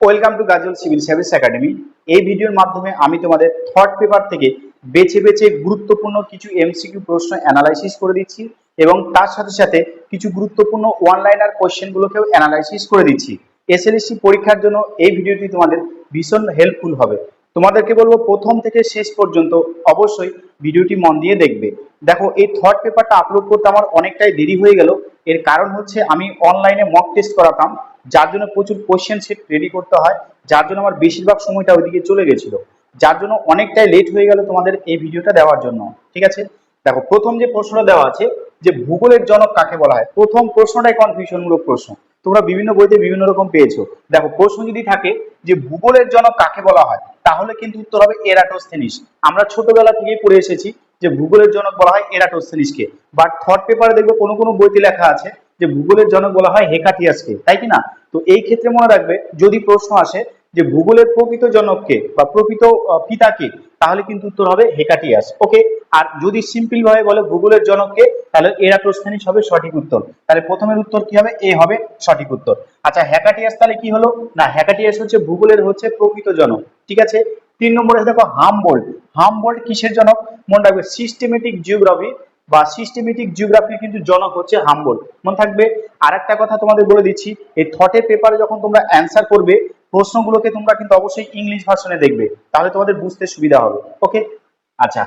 Welcome to Gazal civil service academy. এই ভিডিওর মাধ্যমে আমি তোমাদের থট পেপার থেকে বেছে বেছে গুরুত্বপূর্ণ কিছু এমসিকিউ প্রশ্ন অ্যানালাইসিস করে দিচ্ছি এবং তার সাথে সাথে কিছু গুরুত্বপূর্ণ ওয়ান লাইনার কোশ্চেনগুলোকেও অ্যানালাইসিস করে দিচ্ছি। এসএলএসসি পরীক্ষার জন্য এই ভিডিওটি তোমাদের ভীষণ হেল্পফুল হবে। তোমাদেরকে বলব প্রথম থেকে শেষ পর্যন্ত অবশ্যই ভিডিওটি মন দিয়ে দেখবে। দেখো, এই থার্ড পেপারটা আপলোড করতে আমার অনেকটাই দেরি হয়ে গেল। এর কারণ হচ্ছে আমি অনলাইনে মক টেস্ট করাতাম, যার জন্য প্রচুর কোশ্চেন সেট রেডি করতে হয়, যার জন্য আমার বেশিরভাগ সময়টা ওইদিকে চলে গেছিল। যার জন্য অনেকটাই লেট হয়ে গেল তোমাদের এই ভিডিওটা দেওয়ার জন্য, ঠিক আছে? দেখো, প্রথম যে প্রশ্নটা দেওয়া আছে, যে ভূগোলের জনক কাকে বলা হয়? প্রথম প্রশ্নটাই কনফিউশনমূলক প্রশ্ন। তোমরা বিভিন্ন বইতে বিভিন্ন রকম পেয়েছ। দেখো, প্রশ্ন যদি থাকে যে ভূগোলের জনক কাকে বলা হয়? তাহলে কিন্তু উত্তর হবে এরাটোস্থেনিস। আমরা ছোটবেলা থেকেই পড়ে এসেছি যে ভূগোলের জনক বলা হয় এরাটোস্থেনিসকে। বাট থার্ড পেপারে দেখবে কোনো কোনো বইতে লেখা আছে যে ভূগোলের জনক বলা হয় হেকাটিয়াসকে। তাই কি না? তো এই ক্ষেত্রে মনে রাখবে, যদি প্রশ্ন আসে যে ভূগোলের প্রকৃত জনককে বা প্রকৃত পিতাকে, তাহলে কিন্তু উত্তর হবে হেকাটিয়াস। ওকে? আর যদি সিম্পল ভাবে বলে ভূগোলের জনককে, তাহলে এরাটোস্থেনিস হবে সঠিক উত্তর। তাহলে প্রথমের উত্তর কি হবে? এ হবে সঠিক উত্তর। আচ্ছা হ্যাকাটিয়াস তাহলে কি হলো? না হ্যাকাটিয়াস হচ্ছে ভূগোলের হচ্ছে প্রকৃত জনক। ঠিক আছে? তিন নম্বরে দেখো হামবোল্ড। হামবোল্ড কিসের জনক? মনে রাখবে সিস্টেমেটিক জিওগ্রাফি বা সিস্টেমেটিক জিওগ্রাফি কিন্তু জনক হচ্ছে হামবোল্ড। মনে থাকবে? আর একটা কথা তোমাদের বলে দিচ্ছি, এই থটের পেপারে যখন তোমরা অ্যান্সার করবে প্রশ্নগুলোকে তোমরা কিন্তু অবশ্যই ইংলিশ ভার্সনে দেখবে, তাহলে তোমাদের বুঝতে সুবিধা হবে। ওকে আচ্ছা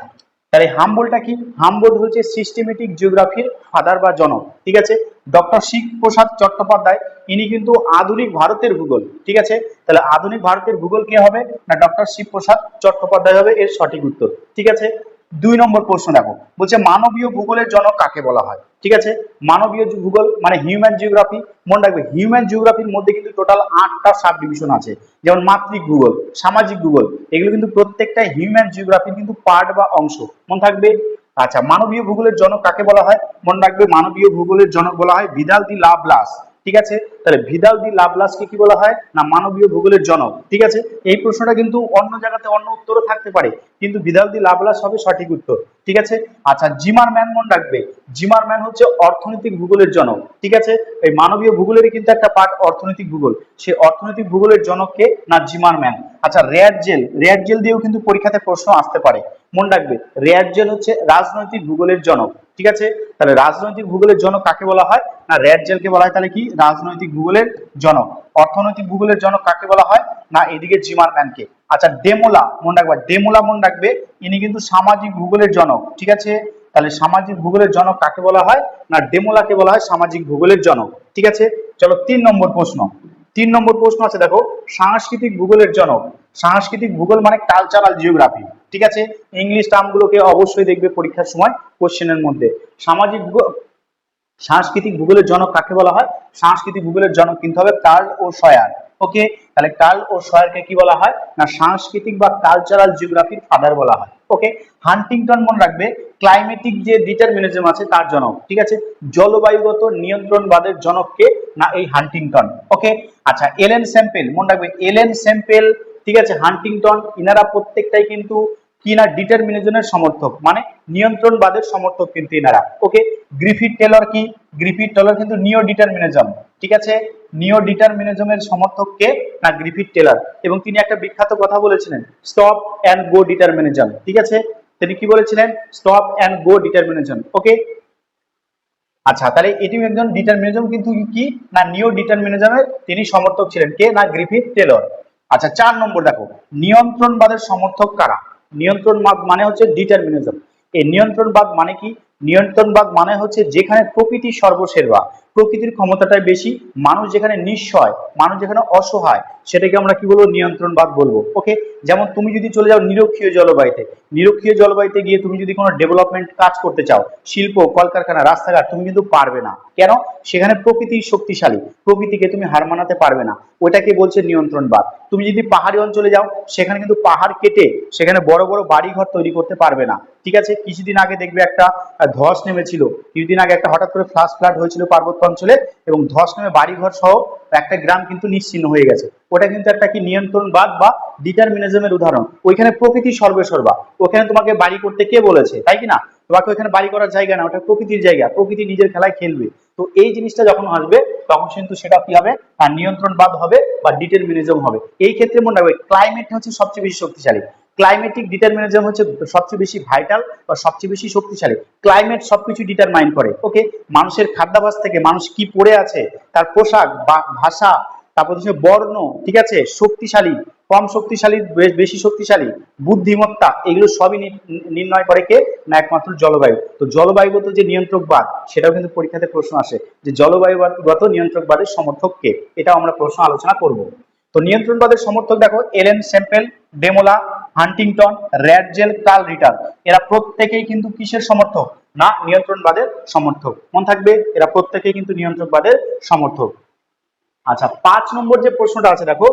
তাহলে হামবোল্ডটা কি? হামবোল্ড হচ্ছে সিস্টেমেটিক জিওগ্রাফির ফাদার বা জনক, ঠিক আছে? ডক্টর শিখ প্রসাদ চট্টোপাধ্যায়, ইনি কিন্তু আধুনিক ভারতের ভূগোল, ঠিক আছে? তাহলে আধুনিক ভারতের ভূগোল কে হবে? না ডক্টর শিব প্রসাদ চট্টোপাধ্যায় হবে, এর সঠিক উত্তর, ঠিক আছে? দুই নম্বর প্রশ্ন দেখো, বলছে মানবীয় ভূগোলের জনক কাকে বলা হয়? ঠিক আছে? মানবীয় ভূগোল মানে হিউম্যান জিওগ্রাফি মনে রাখবে হিউম্যান জিওগ্রাফির মধ্যে কিন্তু টোটাল আটটা সাব ডিভিশন আছে। যেমন মাতৃক ভূগোল, সামাজিক ভূগোল, এগুলো কিন্তু প্রত্যেকটা হিউম্যান জিওগ্রাফির কিন্তু পার্ট বা অংশ। মনে থাকবে? আচ্ছা মানবীয় ভূগোলের জনক কাকে বলা হয়? মনে রাখবে, মানবীয় ভূগোলের জনক বলা হয় ভিদাল দি লাভলাস ঠিক আছে? তাহলে ভিদাল দি লাভলাসকে কি বলা হয়? না মানবীয় ভূগোলের জনক। ঠিক আছে? এই প্রশ্নটা কিন্তু অন্য জায়গাতে অন্য উত্তরও থাকতে পারে, কিন্তু ভিদাল দি লাভলাস হবে সঠিক উত্তর। ঠিক আছে? আচ্ছা জিমার ম্যান মন রাখবে। জিমার ম্যান হচ্ছে অর্থনৈতিক ভূগোলের জনক। ঠিক আছে? এই মানবীয় ভূগোলেরই কিন্তু একটা পার্ট অর্থনৈতিক ভূগোল। সে অর্থনৈতিক ভূগোলের জনককে না জিমার ম্যান। আচ্ছা রেয়ার জেল। রেয়ার জেল দিয়েও কিন্তু পরীক্ষাতে প্রশ্ন আসতে পারে। মনে রাখবে। জেল হচ্ছে রাজনৈতিক ভূগোলের জনক, ঠিক আছে? তাহলে রাজনৈতিক ভূগোলের জনক কাকে বলা হয়? না রেয়ার জেলকে বলা হয়, তাহলে কি? রাজনৈতিক ভূগোলের জনক। অর্থনৈতিক ভূগোলের জনক কাকে বলা হয়? না, এদিকে জিমার ম্যানকে। আচ্ছা ডেমোলা, মনে রাখবে, ডেমোলা মনে রাখবে, ইনি কিন্তু সামাজিক ভূগোলের জনক, ঠিক আছে? তাহলে সামাজিক ভূগোলের জনক কাকে বলা হয়? না, ডেমোলাকে বলা হয় সামাজিক ভূগোলের জনক, ঠিক আছে? চলো তিন নম্বর প্রশ্ন। তিন নম্বর প্রশ্ন আছে, দেখো, সাংস্কৃতিক ভূগোলের জনক। সাংস্কৃতিক ভূগোল মানে কালচারাল জিওগ্রাফি ঠিক আছে? ইংলিশ টার্মগুলোকে অবশ্যই দেখবে পরীক্ষার সময় কোশ্চেনের মধ্যে। সামাজিক ভূগোল, সাংস্কৃতিক ভূগোলের জনক কাকে বলা হয়? সাংস্কৃতিক ভূগোলের জনক কিন্তু হবে কার্ল ও সয়ার। ওকে? তাহলে কার্ল ও সয়ারকে কি বলা হয়? না, সাংস্কৃতিক বা কালচারাল জিওগ্রাফির ফাদার বলা হয়। ওকে? হান্টিংটন মনে রাখবে ক্লাইমেটিক যে ডিটারমিনিজম আছে তার জনক, ঠিক আছে? জলবায়ুগত নিয়ন্ত্রণবাদের জনককে না এই হান্টিংটন, ওকে? আচ্ছা এলেন স্যাম্পেল, মনে রাখবে, এলেন স্যাম্পেল, ঠিক আছে? হান্টিংটন, ইনারা প্রত্যেকটাই কিন্তু কি না ডিটারমিনিজমের সমর্থক মানে নিয়ন্ত্রণবাদের সমর্থক কিন্তু এনারা ওকে? গ্রিফিথ টেলর কি? গ্রিফিথ টেলর কিন্তু নিও ডিটারমিনিজম ঠিক আছে? নিও ডিটারমিনিজমের সমর্থক কে? না, গ্রিফিথ টেলর। এবং তিনি একটা বিখ্যাত কথা বলেছিলেন, স্টপ অ্যান্ড গো ডিটারমিনিজম ঠিক আছে? তিনি কি বলেছিলেন? Stop and go determinism okay? আচ্ছা তাহলে এটি একজন ডিটারমিনিজম, কিন্তু কি? না নিও ডিটারমিনিজমের তিনি সমর্থক ছিলেন। কে? না, গ্রিফিথ টেলর। আচ্ছা চার নম্বর দেখো, নিয়ন্ত্রণবাদের সমর্থক কারা? নিয়ন্ত্রণবাদ মানে হচ্ছে ডিটারমিনিজম। এই নিয়ন্ত্রণবাদ মানে কি? নিয়ন্ত্রণবাদ মানে হচ্ছে যেখানে প্রকৃতি সর্বসেবা প্রকৃতির ক্ষমতাটাই বেশি, মানুষ যেখানে নিঃস্বয় মানুষ যেখানে অসহায়, সেটাকে আমরা কি বলব? নিয়ন্ত্রণবাদ বলব। ওকে যেমন তুমি যদি চলে যাও নিরক্ষীয় জলবায়ুতে নিরক্ষীয় জলবায়ুতে গিয়ে তুমি যদি কোনো ডেভেলপমেন্ট কাজ করতে চাও, শিল্প, কলকারখানা, রাস্তাঘাট, তুমি কিন্তু পারবে না। কেন? সেখানে প্রকৃতি শক্তিশালী, প্রকৃতিকে তুমি হার মানাতে পারবে না। ওটাকে বলছে নিয়ন্ত্রণবাদ। তুমি যদি পাহাড়ি অঞ্চলে যাও, সেখানে কিন্তু পাহাড় কেটে সেখানে বড় বড় বাড়ি ঘর তৈরি করতে পারবে না। ঠিক আছে? কিছুদিন আগে দেখবে একটা ধস নেমেছিল। কিছুদিন আগে একটা হঠাৎ করে ফ্লাশ ফ্লাড হয়েছিল পার্বত্য অঞ্চলে এবং ধস নামে বাড়িঘর সহ একটা গ্রাম কিন্তু নিশ্চিন্ন হয়ে গেছে। ওটা কিন্তু একটা কি নিয়ন্ত্রণবাদ বা ডিটারমিনিজমের উদাহরণ। ওইখানে প্রকৃতি সর্বেসর্বা। ওখানে তোমাকে বাড়ি করতে কে বলেছে? তাই কি না? তোমাকে ওইখানে বাড়ি করার জায়গা না, ওটা প্রকৃতির জায়গা। প্রকৃতি নিজের খেলায় খেলবে। তো এই জিনিসটা যখন আসবে, তখন কিন্তু সেটা কি হবে? নিয়ন্ত্রণবাদ হবে বা ডিটারমিনিজম হবে। এই ক্ষেত্রে মনে রাখবে ক্লাইমেট হচ্ছে সবচেয়ে বেশি শক্তিশালী। ক্লাইমেটিক ডিটারমিনিজম হচ্ছে সবচেয়ে বেশি ভাইটাল বা সবচেয়ে বেশি শক্তিশালী। ক্লাইমেট সবকিছু ডিটারমাইন করে ওকে মানুষের খাদ্যাভাস থেকে মানুষ কি পড়ে আছে? তার পোশাক বা ভাষা, তারপর হচ্ছে বর্ণ, ঠিক আছে? শক্তিশালী। কম শক্তিশালী, বেশি শক্তিশালী, বুদ্ধিমত্তা, এগুলো সবই নির্ণয় করে কে? না, একমাত্র জলবায়ু। তো জলবায়ুগত যে নিয়ন্ত্রকবাদ সেটাও কিন্তু পরীক্ষাতে প্রশ্ন আসে যে জলবায়ুগত নিয়ন্ত্রকবাদের সমর্থক কে? এটাও আমরা প্রশ্ন আলোচনা করব। তো নিয়ন্ত্রণবাদের সমর্থক দেখো, এলেন সেম্পেল ডেমোলা, হান্টিংটন, র্যাডজেল কাল রিটার। এরা প্রত্যেকেই কিন্তু কিসের সমর্থক? না নিয়ন্ত্রণবাদের সমর্থক। মন থাকবে, এরা প্রত্যেকেই কিন্তু নিয়ন্ত্রণবাদের সমর্থক। আচ্ছা পাঁচ নম্বর যে প্রশ্নটা আছে দেখো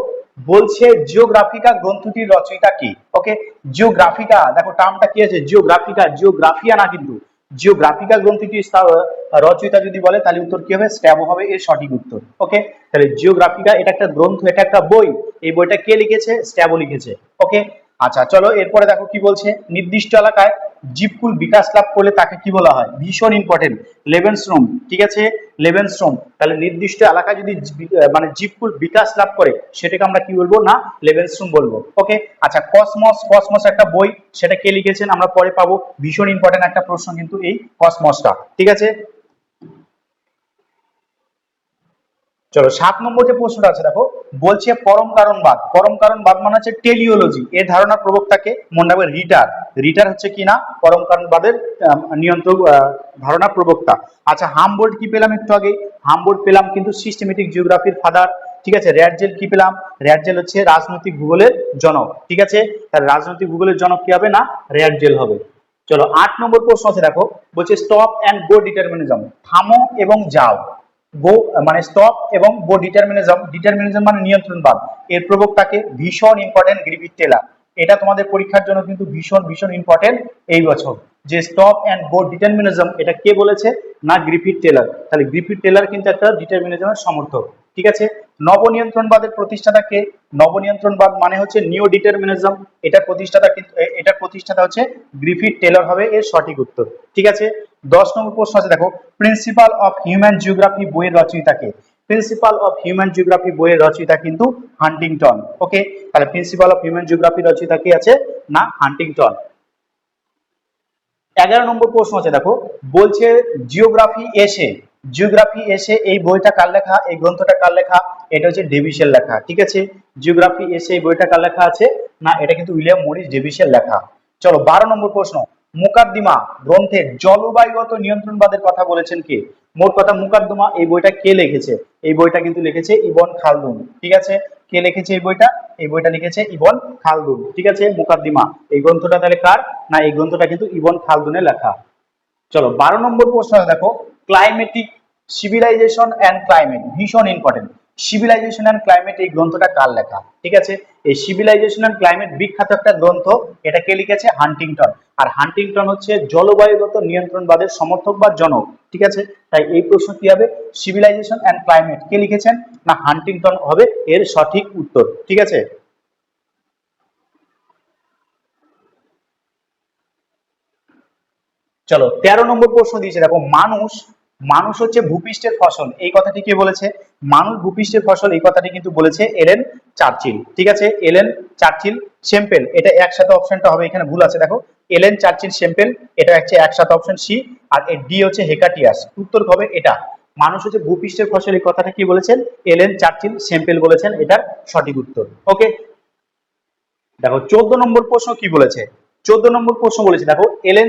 বলছে জিওগ্রাফিকা গ্রন্থটির রচয়িতা কি? ওকে জিওগ্রাফিকা দেখো টার্মটা কি আছে? জিওগ্রাফিকা জিওগ্রাফিয়া না কিন্তু। জিওগ্রাফিকা গ্রন্থটির রচয়িতা যদি বলে, তাহলে উত্তর কি হবে? স্ট্যাবো হবে, এর সঠিক উত্তর। ওকে তাহলে জিওগ্রাফিকা এটা একটা গ্রন্থ, এটা একটা বই। এই বইটা কে লিখেছে? স্ট্যাবো লিখেছে। ওকে আচ্ছা চলো, এরপরে দেখো কি বলছে? নির্দিষ্ট এলাকায় জীবকুল বিকাশ লাভ করলে তাকে কি বলা হয়? ভীষণ ইম্পর্টেন্ট লেভেনস্ট্রোম ঠিক আছে? লেভেনস্ট্রোম তাহলে নির্দিষ্ট এলাকা যদি মানে জীবকুল বিকাশ লাভ করে, সেটাকে আমরা কি বলব? না লেভেনস্ট্রোম বলব। ওকে আচ্ছা কসমস কসমস একটা বই, সেটা কে লিখেছেন? আমরা পরে পাবো। ভীষণ ইম্পর্টেন্ট একটা প্রশ্ন কিন্তু এই কসমসটা ঠিক আছে? চলো, সাত নম্বর যে প্রশ্নটা আছে, দেখো, বলছে পরম কারণবাদ। পরম কারণবাদ মানে হচ্ছে টেলিওলজি এর ধারণা প্রবক্তাকে মনে রাখবে রিটার। রিটার হচ্ছে কি না? পরম কারণবাদের নিয়ন্ত্রক ধারণা প্রবক্তা। আচ্ছা হামবোল্ড কি পেলাম একটু আগে? হামবোল্ড পেলাম কিন্তু সিস্টেমেটিক জিওগ্রাফির ফাদার ঠিক আছে, র্যাডজেল কি পেলাম? র্যাডজেল হচ্ছে রাজনৈতিক ভূগোলের জনক। ঠিক আছে রাজনৈতিক ভূগোলের জনক কি হবে না? র্যাডজেল হবে। চলো, আট নম্বর প্রশ্ন আছে, দেখো, বলছে স্টপ অ্যান্ড গো ডিটারমিনিজম থামো এবং যাও। গো মানে স্টপ এবং গো ডিটারমিনিজম ডিটারমিনিজম মানে নিয়ন্ত্রণবাদ এর প্রবক্তাকে ভীষণ ইম্পর্টেন্ট গ্রিভিট টেলার। এটা তোমাদের পরীক্ষার জন্য কিন্তু ভীষণ ভীষণ ইম্পর্টেন্ট এই বছর। যে স্টপ অ্যান্ড গো ডিটারমিনিজম এটা কে বলেছে? না গ্রিফিট টেলার। তাহলে গ্রিফিট টেলার কিন্তু একটা ডিটারমিনিজমের সমর্থক। ঠিক আছে? নবনিয়ন্ত্রণবাদের প্রতিষ্ঠাতা কে নবনিয়ন্ত্রণবাদ মানে হচ্ছে নিও ডিটারমিনিজম এটা প্রতিষ্ঠাতা কিন্তু, এ- এটার প্রতিষ্ঠাতা হচ্ছে গ্রিফিথ টেলর হবে এর সঠিক উত্তর। ঠিক আছে? দশ নম্বর প্রশ্ন আছে, দেখো প্রিন্সিপাল অফ হিউম্যান জিওগ্রাফি বইয়ের রচয়িতাকে। প্রিন্সিপাল অফ হিউম্যান জিওগ্রাফি বইয়ের রচয়িতা কিন্তু হান্টিংটন ওকে তাহলে প্রিন্সিপাল অফ হিউম্যান জিওগ্রাফি রচয়িতা কি আছে? না, হান্টিংটন। এগারো নম্বর প্রশ্ন আছে, দেখো, বলছে জিওগ্রাফি এসে জিওগ্রাফি এসে এই বইটা কার লেখা? এই গ্রন্থটা কার লেখা? এটা হচ্ছে ডেভিসের লেখা, ঠিক আছে? জিওগ্রাফি এসে এই বইটা কার লেখা আছে? না, এটা কিন্তু উইলিয়াম মরিস ডেভিসের লেখা। চলো, বারো নম্বর প্রশ্ন। মুকাদ্দিমা গ্রন্থের জলবায়ুগত নিয়ন্ত্রণবাদের কথা বলেছেন কে? মোট কথা, মুকাদ্দমা এই বইটা কে লিখেছে? এই বইটা কিন্তু লিখেছে ইবন খালদুন, ঠিক আছে? কে লিখেছে এই বইটা? এই বইটা লিখেছে ইবন খালদুন, ঠিক আছে? মুকাদ্দিমা, এই গ্রন্থটা তাহলে কার? না, এই গ্রন্থটা কিন্তু ইবন খালদুনের লেখা। চলো, বারো নম্বর প্রশ্ন দেখো। ক্লাইমেটিক সিভিলাইজেশন অ্যান্ড ক্লাইমেট ভীষণ ইম্পর্টেন্ট সিভিলাইজেশন অ্যান্ড ক্লাইমেট এই গ্রন্থটা কার লেখা? ঠিক আছে? এই সিভিলাইজেশন অ্যান্ড ক্লাইমেট বিখ্যাত একটা গ্রন্থ, এটা কে লিখেছে? হান্টিংটন আর হান্টিংটন হচ্ছে জলবায়ুগত নিয়ন্ত্রণবাদের সমর্থক বা জনক, ঠিক আছে? তাই এই প্রশ্ন কি হবে? সিভিলাইজেশন অ্যান্ড ক্লাইমেট কে লিখেছেন? না হান্টিংটন হবে এর সঠিক উত্তর, ঠিক আছে? চলো, তেরো নম্বর প্রশ্ন দিয়েছে। দেখো, মানুষ মানুষ হচ্ছে ভূপৃষ্ঠের ফসল। এই কথাটি কে বলেছে? মানুষ ভূপৃষ্ঠের ফসল, এই কথাটি কিন্তু বলেছে এলেন চার্চিল। ঠিক আছে? এলেন চার্চিল সেম্পেল এটা একসাথে অপশনটা হবে, এখানে ভুল আছে, দেখো। এলেন চার্চিল সেম্পেল এটা হচ্ছে একসাথে অপশন সি আর ডি হচ্ছে হেকাটিয়াস। উত্তর হবে এটা। মানুষ হচ্ছে ভূপৃষ্ঠের ফসল, এই কথাটা কি বলেছেন? এলেন চার্চিল সেম্পেল বলেছেন, এটার সঠিক উত্তর। ওকে? দেখো, চোদ্দ নম্বর প্রশ্ন কি বলেছে? চোদ্দ নম্বর প্রশ্ন বলেছে, দেখো, এলেন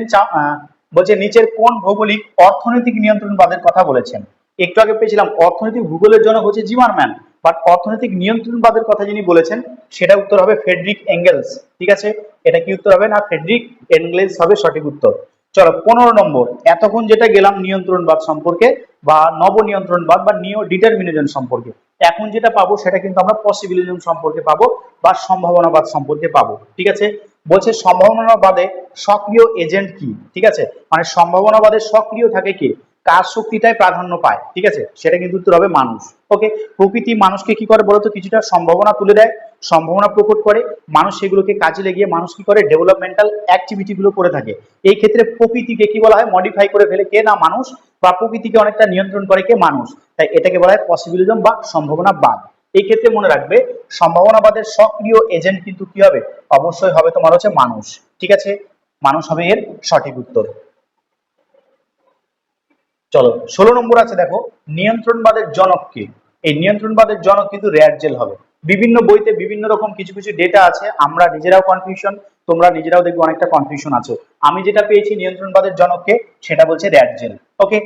বলছে, নিচের কোন ভৌগোলিক অর্থনৈতিক নিয়ন্ত্রণবাদের কথা বলেছেন? একটু আগে পেয়েছিলাম, অর্থনৈতিক ভূগোলের জন্য হচ্ছে জিমার ম্যান বাট অর্থনৈতিক নিয়ন্ত্রণবাদের কথা যিনি বলেছেন, সেটা উত্তর হবে ফেডরিক এঙ্গেলস। ঠিক আছে? এটা কি উত্তর হবে? না ফেডরিক এঙ্গেলস হবে সঠিক উত্তর। চলো, পনেরো নম্বর, এতক্ষণ যেটা গেলাম নিয়ন্ত্রণবাদ সম্পর্কে বা নবনিয়ন্ত্রণবাদ বা নিও ডিটারমিনেশন সম্পর্কে। এখন যেটা পাবো সেটা কিন্তু আমরা পসিবিলিজম সম্পর্কে পাবো বা সম্ভাবনাবাদ সম্পর্কে পাবো, ঠিক আছে? বলছে সম্ভাবনাবাদে সক্রিয় এজেন্ট কি? ঠিক আছে? মানে সম্ভাবনাবাদে সক্রিয় থাকে কি? কার শক্তিটাই প্রাধান্য পায়, ঠিক আছে? সেটা কিন্তু উত্তর হবে মানুষ, ওকে? প্রকৃতি মানুষকে কি করে বলতো? কিছুটা সম্ভাবনা তুলে দেয়, সম্ভাবনা প্রকট করে। মানুষ সেগুলোকে কাজে লাগিয়ে মানুষ কি করে? ডেভেলপমেন্টাল অ্যাক্টিভিটি গুলো করে থাকে। এই ক্ষেত্রে প্রকৃতিকে কি বলা হয়? মডিফাই করে ফেলে। কে না? মানুষ। বা প্রকৃতিকে অনেকটা নিয়ন্ত্রণ করে কে? মানুষ। তাই এটাকে বলা হয় পসিবিলিজম বা সম্ভাবনাবাদ। এই ক্ষেত্রে মনে রাখবে, সম্ভাবনাবাদের সক্রিয় এজেন্ট কিন্তু কি হবে? অবশ্যই হবে তোমার হচ্ছে মানুষ। ঠিক আছে? মানুষ হবে এর সঠিক উত্তর। চলো, ষোলো নম্বর আছে দেখো, নিয়ন্ত্রণবাদের জনক কে? এই নিয়ন্ত্রণবাদের জনক কিন্তু রেয়ারজেল হবে। বিভিন্ন বইতে বিভিন্ন রকম কিছু কিছু ডেটা আছে, আমরা নিজেরাও কনফিউশন তোমরা নিজেরাও দেখবে অনেকটা কনফিউশন আছে। আমি যেটা পেয়েছি নিয়ন্ত্রণবাদের জনককে সেটা বলছে রেয়ারজেল ওকে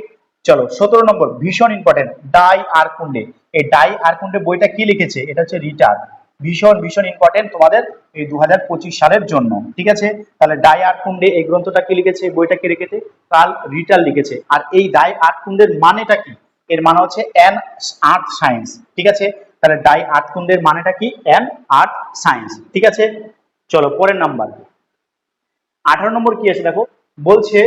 চলো, সতেরো নম্বর, ভীষণ ইম্পর্টেন্ট ডাই আর কুন্ডে এই ডাই আর কুন্ডে বইটা কি লিখেছে? এটা হচ্ছে রিটার্ন। ভীষণ ভীষণ ইম্পর্টেন্ট তোমাদের এই দুহাজার পঁচিশ সালের জন্য, ঠিক আছে? তাহলে ডাই আর্ট কুন্ডে এই গ্রন্থটা কি লিখেছে? বইটা কি লিখেছে কাল রিটার লিখেছে। আর এই ডাই আর্ট কুন্ডের মানেটা কি? এর মানে হচ্ছে অ্যান আর্ট সায়েন্স ঠিক আছে? তাহলে ডাই আর্ট কুন্ডের মানেটা কি? অ্যান আর্ট সায়েন্স ঠিক আছে? চলো, পরের নাম্বার। আঠারো নম্বর কি আছে দেখো? বলছে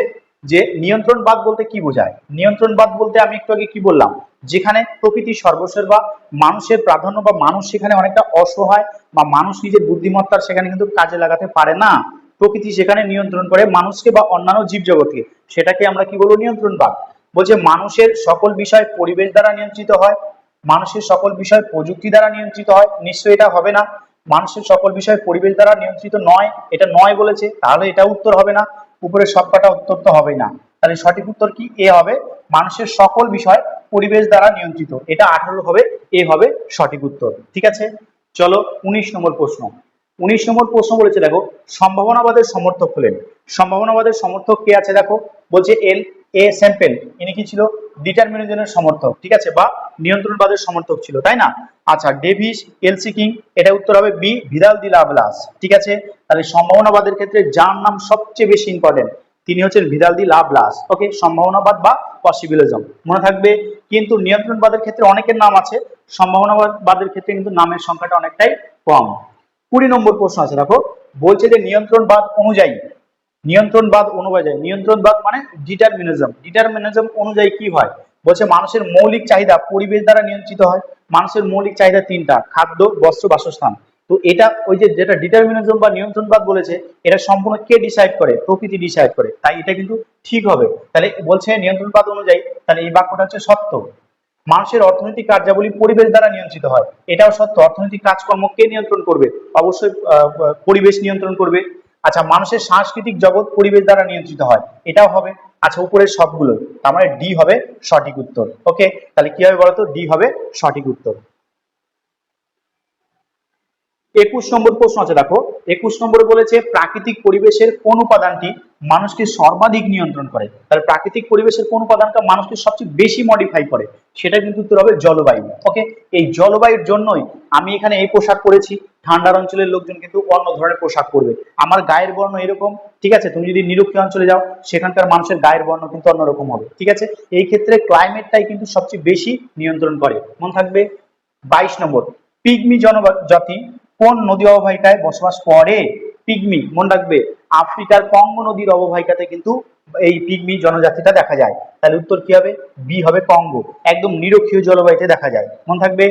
যে নিয়ন্ত্রণবাদ বলতে কি বোঝায়? নিয়ন্ত্রণবাদ বলতে আমি একটু আগে কি বললাম? যেখানে প্রকৃতি সর্বস্বের বা মানুষের প্রাধান্য বা মানুষ সেখানে অনেকটা অসহায় বা মানুষ নিজের বুদ্ধিমত্তার সেখানে কিন্তু কাজে লাগাতে পারে না। প্রকৃতি সেখানে নিয়ন্ত্রণ করে মানুষকে বা অন্যান্য জীবজগৎকে। সেটাকে আমরা কি বলব? নিয়ন্ত্রণবাদ। বলছে মানুষের সকল বিষয় পরিবেশ দ্বারা নিয়ন্ত্রিত হয়, মানুষের সকল বিষয় প্রযুক্তি দ্বারা নিয়ন্ত্রিত হয়। নিশ্চয়ই এটা হবে না। মানুষের সকল বিষয় পরিবেশ দ্বারা নিয়ন্ত্রিত নয়, এটা নয় বলেছে, তাহলে এটা উত্তর হবে না। উপরের সবকটা উত্তর তো হবে না। তাহলে সঠিক উত্তর কি? এ হবে। মানুষের সকল বিষয় পরিবেশ দ্বারা নিয়ন্ত্রিত। এটা আঠারো হবে। এ হবে সঠিক উত্তর। ঠিক আছে? চলো উনিশ নম্বর প্রশ্ন। উনিশ নম্বর প্রশ্ন বলেছে, দেখো, সম্ভাবনাবাদের সমর্থক হলেন। সম্ভাবনাবাদের সমর্থক কে আছে, দেখো? বলছে এল এ স্যাম্পেল ইনি কি ছিল? ডিটারমিনেশনের সমর্থক, ঠিক আছে? বা নিয়ন্ত্রণবাদের সমর্থক ছিল, তাই না? আচ্ছা ডেভিস এলসি কিং এটা উত্তর হবে বি ভিদাল দি লাভলাস ঠিক আছে? তাহলে সম্ভাবনাবাদের ক্ষেত্রে যার নাম সবচেয়ে বেশি ইম্পর্টেন্ট তিনি হচ্ছেন ভিদাল দি লাভলাস ওকে সম্ভাবনাবাদ বা পসিবিলিজম মনে থাকবে? কিন্তু নিয়ন্ত্রণবাদের ক্ষেত্রে অনেকের নাম আছে, সম্ভাবনাবাদের ক্ষেত্রে কিন্তু নামের সংখ্যাটা অনেকটাই কম। কুড়ি নম্বর প্রশ্ন আছে, দেখো। বলছে যে নিয়ন্ত্রণবাদ অনুযায়ী নিয়ন্ত্রণবাদ অনুযায়ী নিয়ন্ত্রণবাদ মানে ডিটারমিনিজম ডিটারমিনিজম অনুযায়ী কি হয়? বলছে মানুষের মৌলিক চাহিদা পরিবেশ দ্বারা নিয়ন্ত্রিত হয়। মানুষের মৌলিক চাহিদা তিনটা, খাদ্য, বস্ত্র, বাসস্থান। তো এটা ওই যে যেটা ডিটারমিনিজম বা নিয়ন্ত্রণবাদ বলেছে, এটা সম্পূর্ণ কে ডিসাইড করে? প্রকৃতি ডিসাইড করে। তাই এটা কিন্তু ঠিক হবে। তাহলে বলছে নিয়ন্ত্রণবাদ অনুযায়ী, তাহলে এই বাক্যটা হচ্ছে সত্য। মানুষের অর্থনৈতিক কার্যাবলী পরিবেশ দ্বারা নিয়ন্ত্রিত হয়। এটাও সত্য। অর্থনৈতিক কাজকর্ম কে নিয়ন্ত্রণ করবে? অবশ্যই পরিবেশ নিয়ন্ত্রণ করবে। আচ্ছা মানুষের সাংস্কৃতিক জগৎ পরিবেশ দ্বারা নিয়ন্ত্রিত হয়। এটাও হবে। আচ্ছা উপরের সবগুলো, তার মানে ডি হবে সঠিক উত্তর। ওকে, তাহলে কি হবে বলতো? ডি হবে সঠিক উত্তর। একুশ নম্বর প্রশ্ন আছে, দেখো। একুশ নম্বরে বলেছে, প্রাকৃতিক পরিবেশের কোন উপাদানটি মানুষকে সর্বাধিক নিয়ন্ত্রণ করে? তাহলে প্রাকৃতিক পরিবেশের কোন উপাদানটা মানুষকে সবচেয়ে বেশি মডিফাই করে? সেটা কিন্তু উত্তর হবে জলবায়ু। ওকে, এই জলবায়ুর জন্যই আমি এখানে এই পোশাক পরেছি। ঠান্ডার অঞ্চলের লোকজন কিন্তু অন্য ধরনের পোশাক পরবে। আমার গায়ের বর্ণ এরকম, ঠিক আছে? তুমি যদি নিরক্ষীয় অঞ্চলে যাও, সেখানকার মানুষের গায়ের বর্ণ কিন্তু অন্যরকম হবে, ঠিক আছে? এই ক্ষেত্রে ক্লাইমেটটাই কিন্তু সবচেয়ে বেশি নিয়ন্ত্রণ করে। মন থাকবে বাইশ নম্বর, পিগমি জনজাতি কোন নদী অববাহিকায় বসবাস করে? পিগমি, মনে রাখবে, আফ্রিকার কঙ্গো নদীর অববাহিকাতে কিন্তু এই পিগমি জনজাতিটা দেখা যায়। তাহলে উত্তর কি হবে? বি হবে কঙ্গো, একদম নিরক্ষীয় জলবায়ুতে দেখা যায়। মনে থাকবে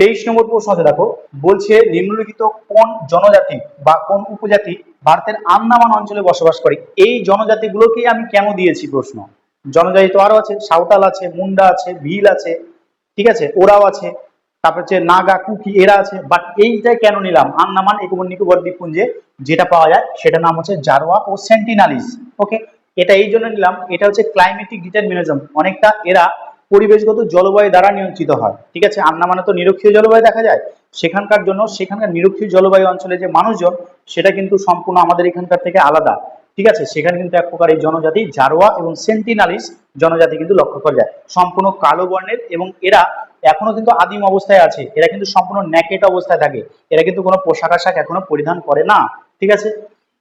তেইশ নম্বর প্রশ্ন আছে দেখো, বলছে নিম্নলিখিত কোন জনজাতি বা কোন উপজাতি ভারতের আন্দামান অঞ্চলে বসবাস করে? এই জনজাতিগুলোকেই আমি কেন দিয়েছি প্রশ্ন? জনজাতি তো আরও আছে, সাঁওতাল আছে, মুন্ডা আছে, ভিল আছে, ঠিক আছে, ওরাও আছে, তারপর হচ্ছে নাগা, কুকি, এরা আছে বাট এইটাই কেন নিলাম? আন্দামান এবং নিকোবর দ্বীপপুঞ্জে যেটা পাওয়া যায় সেটা নাম হচ্ছে জারোয়া ও সেন্টিনালিস ওকে এটা এই জন্য নিলাম, এটা হচ্ছে ক্লাইমেটিক ডিটারমিনিজম অনেকটা এরা পরিবেশগত জলবায়ু দ্বারা নিয়ন্ত্রিত হয়। ঠিক আছে? আন্দামানে তো নিরক্ষীয় জলবায়ু দেখা যায়। সেখানকার জন্য সেখানকার নিরক্ষীয় জলবায়ু অঞ্চলে যে মানুষজন, সেটা কিন্তু সম্পূর্ণ আমাদের এখানকার থেকে আলাদা। ঠিক আছে? সেখানে কিন্তু এক প্রকার এই জনজাতি জারোয়া এবং সেন্টিনালিস জনজাতি কিন্তু লক্ষ্য করা যায়। সম্পূর্ণ কালো বর্ণের এবং এরা এখনও কিন্তু আদিম অবস্থায় আছে। এরা কিন্তু সম্পূর্ণ ন্যাকেট অবস্থায় থাকে। এরা কিন্তু কোনো পোশাক আশাক এখনও পরিধান করে না। ঠিক আছে?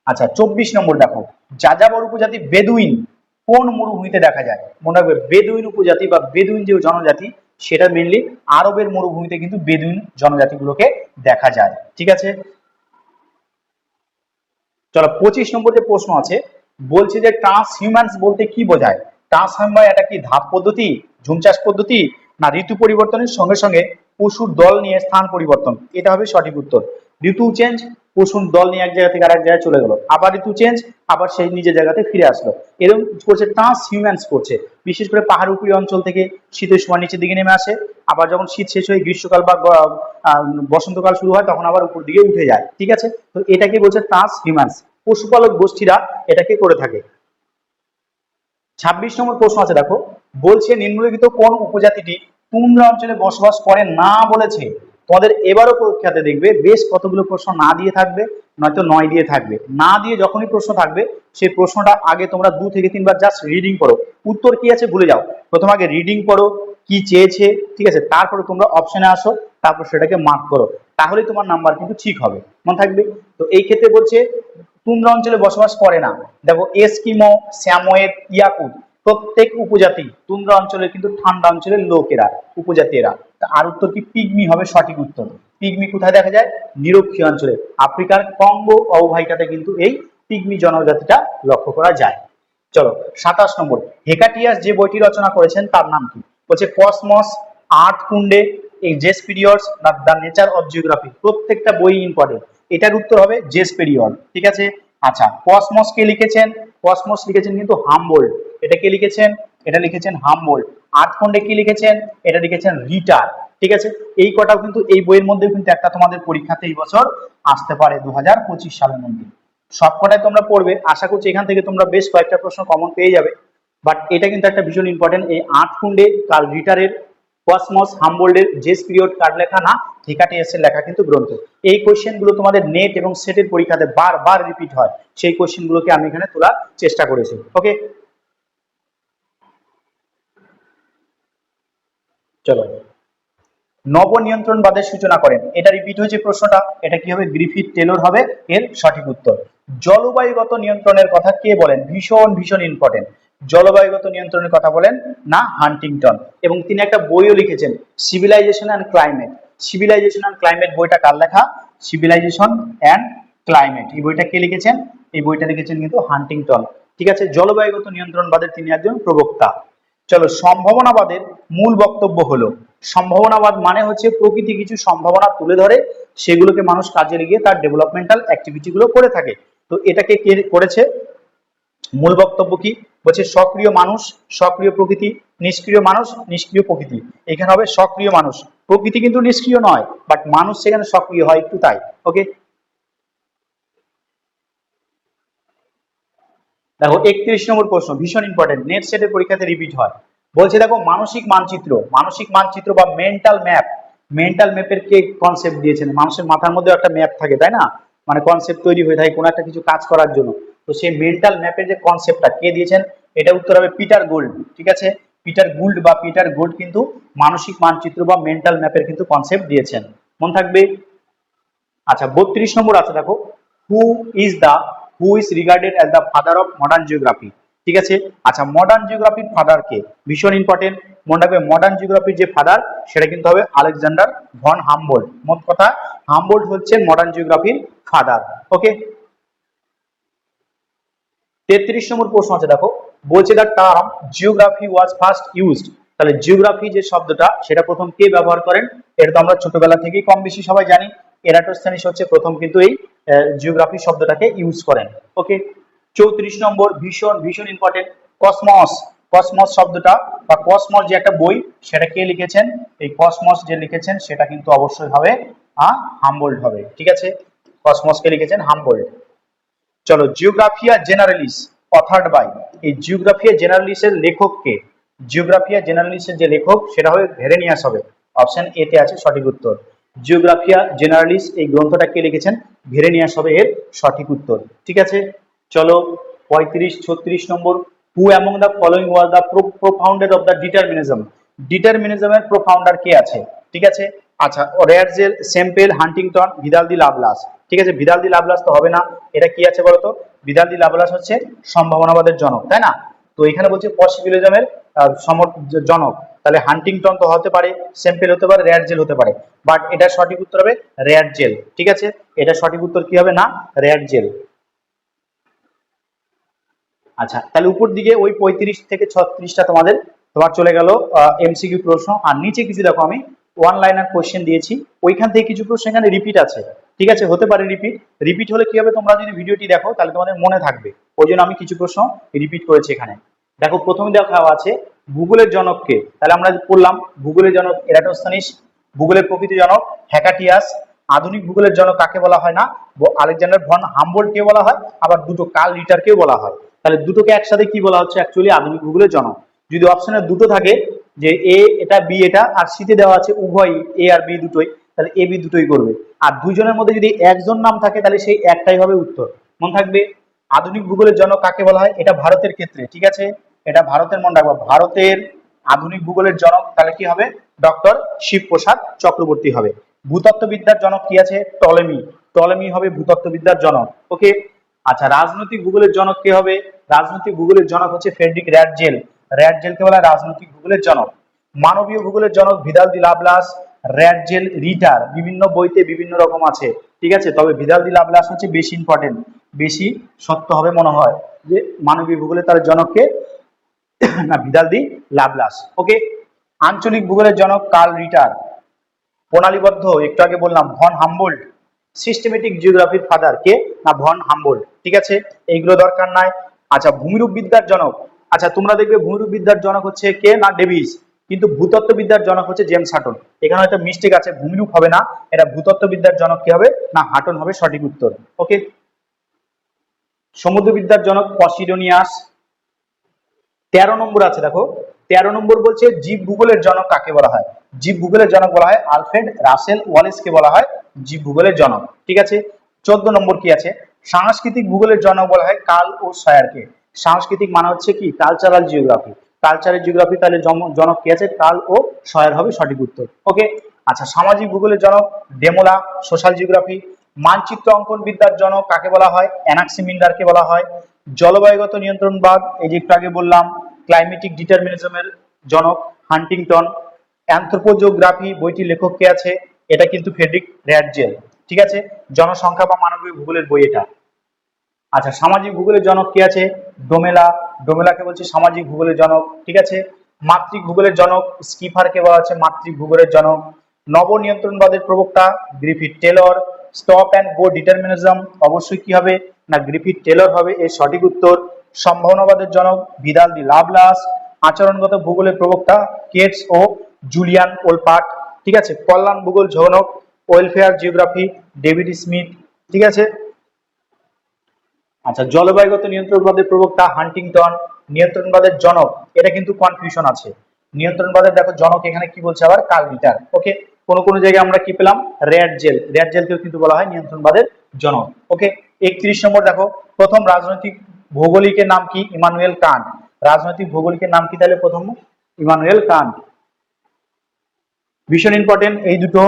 আচ্ছা চব্বিশ নম্বর দেখো। যাযাবর উপজাতি বেদুইন। কোন মরুভূমিতে দেখা যায়? মনে রাখবে বেদুইন উপজাতি বা বেদুইন যে জনজাতি, সেটা মেনলি আরবের মরুভূমিতে কিন্তু বেদুইন জনজাতিগুলোকে দেখা যায়। ঠিক আছে? চলো পঁচিশ নম্বর যে প্রশ্ন আছে, বলছে যে ট্রান্স হিউম্যানস বলতে কি বোঝায়? ট্রান্স হিউম্যান এটা কি ধাপ পদ্ধতি ঝুম চাষ পদ্ধতি, না ঋতু পরিবর্তনের সঙ্গে সঙ্গে পশুর দল নিয়ে স্থান পরিবর্তন? এটা হবে সঠিক উত্তর। ঋতু চেঞ্জ পশুর দল নিয়ে এক জায়গা থেকে আরেক জায়গায় চলে গেল। আবার ঋতু চেঞ্জ আবার সেই নিজের জায়গাতে ফিরে আসলো। এরকম করছে ট্রান্স হিউম্যান্স করছে। বিশেষ করে পাহাড় উপরি অঞ্চল থেকে শীতের সময় নিচের দিকে নেমে আসে। আবার যখন শীত শেষ হয়ে গ্রীষ্মকাল বা বসন্তকাল শুরু হয়, তখন আবার উপর দিকে উঠে যায়। ঠিক আছে? তো এটাকে বলছে ট্রান্স হিউম্যান্স পশুপালক গোষ্ঠীরা এটাকে করে থাকে। ছাব্বিশ নম্বর প্রশ্ন আছে, দেখো। বলছে নিম্নলিখিত কোন উপজাতিটি তুন্দ্রা অঞ্চলে বসবাস করে না বলেছে। তোমাদের এবারও পরীক্ষাতে দেখবে বেশ কতগুলো প্রশ্ন না দিয়ে থাকবে, নয়তো নয় দিয়ে থাকবে। না দিয়ে যখনই প্রশ্ন থাকবে, সেই প্রশ্নটা আগে তোমরা দু থেকে তিনবার জাস্ট রিডিং করো উত্তর কি আছে ভুলে যাও। প্রথম আগে রিডিং করো কি চেয়েছে, ঠিক আছে? তারপরে তোমরা অপশনে আসো, তারপর সেটাকে মার্ক করো। তাহলে তোমার নাম্বার কিন্তু ঠিক হবে। মনে থাকবে? তো এই ক্ষেত্রে বলছে তুন্দ্রা অঞ্চলে বসবাস করে না। দেখো, এসকিমো স্যামোয়েদ ইয়াকুত প্রত্যেক উপজাতি তুন্দ্রা অঞ্চলের কিন্তু ঠান্ডা অঞ্চলের লোকেরা, উপজাতিরা। আর উত্তর কি পিগমি হবে? সঠিক উত্তর। পিগমি কোথায় দেখা যায়? নিরক্ষীয় অঞ্চলে। আফ্রিকার কঙ্গো অববাহিকাতে কিন্তু এই পিগমি জনজাতিটা লক্ষ্য করা যায়। চলো, সাতাশ নম্বর। হেকাটিয়াস যে বইটি রচনা করেছেন, তার নাম কি? বলছে, কসমস আর্থ কুন্ডে এই Ges Periodos the nature of geography, প্রত্যেকটা বই ইম্পর্টেন্ট এটার উত্তর হবে জেস পিরিয়ড ঠিক আছে? আচ্ছা কসমস কে লিখেছেন? কসমস লিখেছেন কিন্তু হামবোল্ড এটা কে লিখেছেন? এটা লিখেছেন হামবোল্ড আর্থকুন্ডে কি লিখেছেন? এটা লিখেছেন রিটার, ঠিক আছে? এই কটাও কিন্তু এই বইয়ের মধ্যে কিন্তু একটা তোমাদের পরীক্ষাতে এই বছর আসতে পারে দু সালের মধ্যে। সবকটাই তোমরা পড়বে, আশা করছি এখান থেকে তোমরা বেশ কয়েকটা প্রশ্ন কমন পেয়ে যাবে। বাট এটা কিন্তু একটা ভীষণ ইম্পর্টেন্ট এই আর্থকুন্ডে কাল রিটারের, কসমস, হামবোল্ডের জেস পিরিয়ড কার্ড লেখা না হেকাটিয়াস এর লেখা কিন্তু গ্রন্থ। এই কোশ্চেনগুলো তোমাদের নেট এবং সেটের পরীক্ষাতে বারবার রিপিট হয়। সেই কোশ্চেন গুলোকে আমি এখানে তোলার চেষ্টা করেছি ওকে চলো। নবনিয়ন্ত্রণবাদের সূচনা করেন। এটা রিপিট হয়েছে প্রশ্নটা। এটা কি হবে? গ্রিফিথ টেলর হবে। এর সঠিক উত্তর। জলবায়ুগত নিয়ন্ত্রণের কথা কে বলেন? ভীষণ ভীষণ ইম্পর্টেন্ট জলবায়ুগত নিয়ন্ত্রণের কথা বলেন না হান্টিংটন। এবং তিনি একটা বইও লিখেছেন civilization and climate civilization and climate বইটা কার লেখা? সিভিলাইজেশন অ্যান্ড ক্লাইমেট এই বইটা কে লিখেছেন? এই বইটা লিখেছেন কিন্তু হান্টিংটন। ঠিক আছে? জলবায়ুগত নিয়ন্ত্রণবাদের তিনি একজন প্রবক্তা। চলো, সম্ভাবনাবাদের মূল বক্তব্য হলো, সম্ভাবনাবাদ মানে হচ্ছে প্রকৃতি কিছু সম্ভাবনা তুলে ধরে, সেগুলোকে মানুষ কাজে লাগিয়ে তার ডেভেলপমেন্টাল অ্যাক্টিভিটি গুলো করে থাকে। তো এটাকে কে করেছে? মূল বক্তব্য কি? বলছে সক্রিয় মানুষ, সক্রিয় প্রকৃতি, নিষ্ক্রিয় মানুষ, নিষ্ক্রিয় প্রকৃতি। এখানে হবে সক্রিয় মানুষ। প্রকৃতি কিন্তু নিষ্ক্রিয় নয় বাট মানুষ সেখানে সক্রিয় হয় একটু তাই। ওকে দেখো, একত্রিশ নম্বর প্রশ্ন, ভীষণ ইম্পর্টেন্ট নেট সেটের পরীক্ষাতে রিপিট হয়। বলছে, দেখো, মানসিক মানচিত্র মানসিক মানচিত্র বা মেন্টাল ম্যাপ মেন্টাল ম্যাপের কে কনসেপ্ট দিয়েছেন? মানুষের মাথার মধ্যে একটা ম্যাপ থাকে, তাই না? মানে কনসেপ্ট তৈরি হয়ে থাকে কোনো একটা কিছু কাজ করার জন্য। তো সেই মেন্টাল ম্যাপের যে কনসেপ্টটা কে দিয়েছেন? এটা উত্তর হবে পিটার গোল্ড ঠিক আছে? পিটার গুল্ড বা পিটার গোল্ড কিন্তু মানসিক মানচিত্র বা মেন্টাল ম্যাপের কিন্তু কনসেপ্ট দিয়েছেন। মন থাকবে? আচ্ছা বত্রিশ নম্বর আছে, দেখো। Who is the who is regarded as the father of modern geography ঠিক আছে? আচ্ছা মডার্ন জিওগ্রাফির ফাদার কে? ভীষণ ইম্পর্টেন্ট মনে রাখবে মডার্ন জিওগ্রাফির যে ফাদার সেটা কিন্তু হবে আলেকজান্ডার ভন হামবোল্ড মোট কথা হামবোল্ড হচ্ছে মডার্ন জিওগ্রাফির ফাদার ওকে তেত্রিশ নম্বর প্রশ্ন আছে, দেখো। বলছে the term geography was first used তাহলে জিওগ্রাফি যে শব্দটা, সেটা প্রথম কে ব্যবহার করেন? এটা তো আমরা ছোটবেলা থেকেই কম বেশি সবাই জানি। এরাটোস্থানিস হচ্ছে প্রথম কিন্তু এই জিওগ্রাফি শব্দটাকে ইউজ করেন ওকে চৌত্রিশ নম্বর ভীষণ ভীষণ ইম্পর্টেন্ট কসমস কসমস শব্দটা বা কসমস যে একটা বই, সেটা কে লিখেছেন? এই কসমস যে লিখেছেন, সেটা কিন্তু অবশ্যই হবে হামবোল্ড হবে, ঠিক আছে? কসমস কে লিখেছেন হামবোল্ড চলো জিওগ্রাফিয়া জেনারেলিস অথার্ড বাই এই জিওগ্রাফিয়া জেনারেলিসের লেখক কে? জিওগ্রাফিয়া জেনারেলিসের যে লেখক, সেটা হবে ভেরেনিয়াস হবে। অপশন এ তে আছে সঠিক উত্তর। জিওগ্রাফিয়া জেনারেলিস এই গ্রন্থটা কে লিখেছেন? ভেরেনিয়াস হবে এর সঠিক উত্তর, ঠিক আছে? চলো, পঁয়ত্রিশ, ছত্রিশ নম্বর who among the following was the propounder of the determinism ডিটারমিনিজমের propounder কে আছে? ঠিক আছে? আচ্ছা রেয়ারজেল সেম্পেল হান্টিংটন ভিদাল দি লাভলাস ঠিক আছে? ভিদাল দি লাভলাস তো হবে না। এটা কি আছে বলতো? ভিদাল দি লাভলাস হচ্ছে সম্ভাবনাবাদের জনক, তাই না? তো এখানে বলছে পসিবিলিজমের জনক। তাহলে হান্টিংটন তো হতে পারে সেম্পেল হতে পারে রেয়ারজেল হতে পারে। বাট এটা সঠিক উত্তর হবে রেয়ারজেল ঠিক আছে? এটা সঠিক উত্তর কি হবে না? রেয়ারজেল আচ্ছা তাহলে উপর দিকে ওই পঁয়ত্রিশ থেকে ছত্রিশটা তোমাদের, তোমার চলে গেল এমসিকিউ প্রশ্ন। আর নিচে কিছু দেখো, আমি ওয়ান লাইনার কোশ্চেন দিয়েছি। ওইখান থেকে কিছু প্রশ্ন এখানে রিপিট আছে। ঠিক আছে, হতে পারে রিপিট রিপিট হলে কি হবে তোমরা যদি ভিডিওটি দেখো, তাহলে তোমাদের মনে থাকবে। ওই জন্য আমি কিছু প্রশ্ন রিপিট করেছি এখানে। দেখো, প্রথমে দেখা আছে, ভূগোলের জনককে, তাহলে আমরা পড়লাম, ভূগোলের জনক এরাটোস্থানিস, ভূগোলের প্রকৃতি জনক হ্যাকাটিয়াস, আধুনিক ভূগোলের জনক কাকে বলা হয় না? আলেকজান্ডার ভন হামবোল্টকে বলা হয়? আবার দুটো কার্ল রিটারকেও বলা হয়। তাহলে দুটোকে একসাথে কি বলা হচ্ছে? অ্যাকচুয়ালি আধুনিক ভূগোলের জনক। যদি অপশনে দুটো থাকে, যে এ এটা, বি এটা, আর সিতে দেওয়া আছে উভয় এ আর বি দুটোই, তাহলে এ, বি দুটোই করবে। আর দুজনের মধ্যে যদি একজন নাম থাকে, তাহলে সেই একটাই হবে উত্তর। মনে থাকবে? আধুনিক ভূগোলের জনক কাকে বলা হয়? এটা ভারতের ক্ষেত্রে, ঠিক আছে? এটা ভারতের, মনে রাখব। ভারতের আধুনিক ভূগোলের জনক তাহলে কি হবে? ডক্টর শিবপ্রসাদ চক্রবর্তী হবে। ভূতত্ত্ববিদ্যার জনক কি আছে? টলেমি। টলেমি হবে ভূতত্ত্ববিদ্যার জনক। ওকে আচ্ছা রাজনৈতিক ভূগোলের জনক কে হবে? রাজনৈতিক ভূগোলের জনক হচ্ছে ফ্রেডরিক র্যাডজেল। র্যাডজেলকে বলা রাজনৈতিক ভূগোলের জনক। মানবীয় ভূগোলের জনক ভিদাল দি লাভলাস র্যাডজেল রিটার। বিভিন্ন বইতে বিভিন্ন রকম আছে, ঠিক আছে? তবে ভিদাল দি লাভলাস হচ্ছে বেশি ইম্পর্টেন্ট বেশি সত্য হবে মনে হয় যে মানবীয় ভূগোলে তার জনককে না ভিদাল দি লাভলাস ওকে আঞ্চলিক ভূগোলের জনক কার্ল রিটার। প্রণালীবদ্ধ, একটু আগে বললাম, ভন হামবোল্ড সিস্টেমেটিক জিওগ্রাফির ফাদার কে? না ভন হামবোল্ড ঠিক আছে? এইগুলো দরকার নাই। আচ্ছা ভূমিরূপ বিদ্যার জনক। আচ্ছা তোমরা দেখবে ভূমিরূপ বিদ্যার জনক হচ্ছে কে? না, ডেভিস। কিন্তু ভূতত্ত্ববিদ্যার জনক হচ্ছে জেমস হাটন। এখানে হয়তো মিস্টেক আছে, ভূমিরূপ হবে না। এটা ভূতত্ত্ববিদ্যার জনক কি হবে? না, হাটন হবে সঠিক উত্তর। ওকে? সমুদ্রবিদ্যার জনক পসিডোনিয়াস। তেরো নম্বর আছে, দেখো। তেরো নম্বর বলছে জীব ভূগোলের জনক কাকে বলা হয়? জীব ভূগোলের জনক বলা হয়, আলফ্রেড রাসেল ওয়ালেসকে বলা হয় জীব ভূগোলের জনক। ঠিক আছে? চোদ্দ নম্বর কি আছে? সাংস্কৃতিক ভূগোলের জনক বলা হয় কাল ও সায়ারকে। সাংস্কৃতিক মানে হচ্ছে কি? Cultural geography. কালচারাল জিওগ্রাফি তাহলে জনক কি আছে? কাল ও সয়ার হবে সঠিক উত্তর। ওকে? আচ্ছা সামাজিক ভূগোলের জনক ডেমোলা, সোশ্যাল জিওগ্রাফি। মানচিত্র অঙ্কন বিদ্যার জনক কাকে বলা হয়? অ্যানাক্সিমিন্ডারকে বলা হয়। জলবায়ুগত নিয়ন্ত্রণবাদ এই যে একটু আগে বললাম, ক্লাইমেটিক ডিটারমিনিজমের জনক, হান্টিংটন। অ্যান্থ্রোপোজিওগ্রাফি বইটির লেখক কে আছে? এটা কিন্তু ফেডরিক র্যাডজেল, ঠিক আছে? জনসংখ্যা বা মানবিক ভূগোলের বই এটা। আচ্ছা সামাজিক ভূগোলের জনক কি আছে? ডোমেলা, ডোমেলাকে বলছে সামাজিক ভূগোলের জনক, ঠিক আছে? মাতৃক ভূগোলের জনক স্কিফারকে বলা হচ্ছে মাতৃক ভূগোলের জনক। নব নিয়ন্ত্রণবাদের প্রবক্তা, Griffith Taylor. Stop and go determinism, অবশ্যই কি হবে? না, গ্রিফিথ টেলর হবে, এর সঠিক উত্তর। সম্ভাবনাবাদের জনক ভিদাল দি লাভলাস আচরণগত ভূগোলের প্রবক্তা, কেটস ও জুলিয়ান ওলপাট ঠিক আছে? কল্যাণ ভূগোল জনক ওয়েলফেয়ার, জিওগ্রাফি, ডেভিড স্মিথ, ঠিক আছে? আচ্ছা জলবায়ুগত নিয়ন্ত্রণবাদের প্রবক্তা হান্টিংটন, নিয়ন্ত্রণবাদের জনক, এটা কিন্তু কনফিউশন আছে। নিয়ন্ত্রণবাদের, দেখো, জনক এখানে কি বলছে আবার? কার্ল রিটার ওকে কোন কোন জায়গায় আমরা কি পেলাম? Red jail. রেড জেলকেও কিন্তু বলা হয় নিয়ন্ত্রণবাদের জনক। ওকে একত্রিশ নম্বর, দেখো, প্রথম রাজনৈতিক ভৌগোলিকের নাম কি? Immanuel Kant. রাজনৈতিক ভৌগোলিকের নাম কি তাহলে প্রথম? Immanuel Kant. ভীষণ ইম্পর্টেন্ট এই দুটো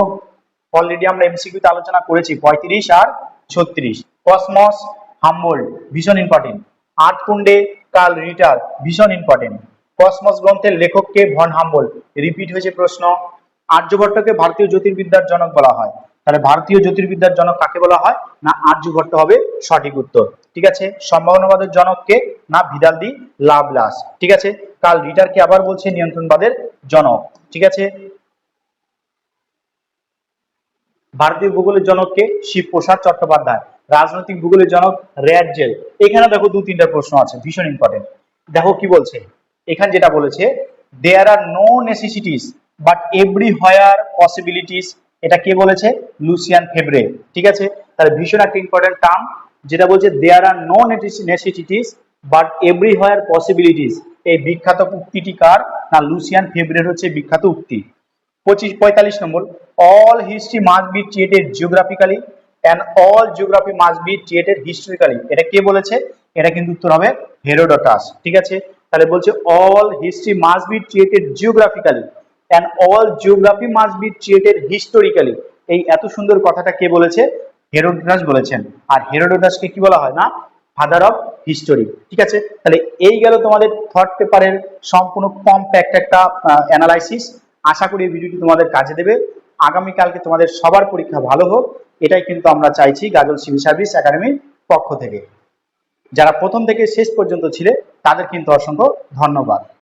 অলরেডি আমরা এমসিকিউতে আলোচনা করেছি, পঁয়ত্রিশ আর ছত্রিশ। কসমস হাম্বোল্ড ভীষণ ইম্পর্টেন্ট আটকুন্ডে কাল রিটার, ভীষণ ইম্পর্টেন্ট কসমস গ্রন্থের লেখককে ভন হাম্বোল্ড রিপিট হয়েছে প্রশ্ন। আর্যভট্টকে ভারতীয় জ্যোতির্বিদ্যার জনক বলা হয়। তাহলে ভারতীয় জ্যোতির্বিদ্যার জনক কাকে বলা হয়? না, আর্যভট্ট হবে সঠিক উত্তর। ঠিক আছে? সম্ভাবনাবাদের জনককে না ভিদাল দি লাভলাস ঠিক আছে? কার্ল রিটারকে আবার বলছে নিয়ন্ত্রণবাদের জনক। ঠিক আছে? ভারতীয় ভূগোলের জনককে শিবপ্রসাদ চট্টোপাধ্যায়। রাজনৈতিক ভূগোলের জনক রেয়ার জেল। এখানে দেখো দু তিনটা প্রশ্ন আছে, ভীষণ ইম্পর্টেন্ট দেখো কি বলছে? এখানে যেটা বলেছে there are no necessities but everywhere possibilities এটা কে বলেছে? লুসিয়ান ফেব্রে ঠিক আছে? তার ভীষণ একটা ইম্পর্টেন্ট টার্ম যেটা বলছে there are no necessities but everywhere possibilities এই বিখ্যাত উক্তিটি কার? না লুসিয়ান ফেব্রের হচ্ছে বিখ্যাত উক্তি। পঁচিশ পঁয়তাল্লিশ নম্বর all history must be treated geographically and all geography must be treated historically এটা কে বলেছে? এটা কিন্তু উত্তর হবে হেরোডটাস। ঠিক আছে? তাহলে বলছে all history must be treated geographically and all geography must be treated historically এই এত সুন্দর কথাটা কে বলেছে? হেরোডটাস বলেছেন। আর হেরোডটাসকে কি বলা হয় না? ফাদার অফ হিস্টোরি ঠিক আছে? তাহলে এই গেল তোমাদের থার্ড পেপারের সম্পূর্ণ কম্প্যাক্ট একটা অ্যানালাইসিস আশা করি এই ভিডিওটি তোমাদের কাজে দেবে। আগামীকালকে তোমাদের সবার পরীক্ষা ভালো হোক, এটাই কিন্তু আমরা চাইছি গাজল সিভিল সার্ভিস একাডেমির পক্ষ থেকে। যারা প্রথম থেকে শেষ পর্যন্ত ছিলে, তাদের কিন্তু অসংখ্য ধন্যবাদ।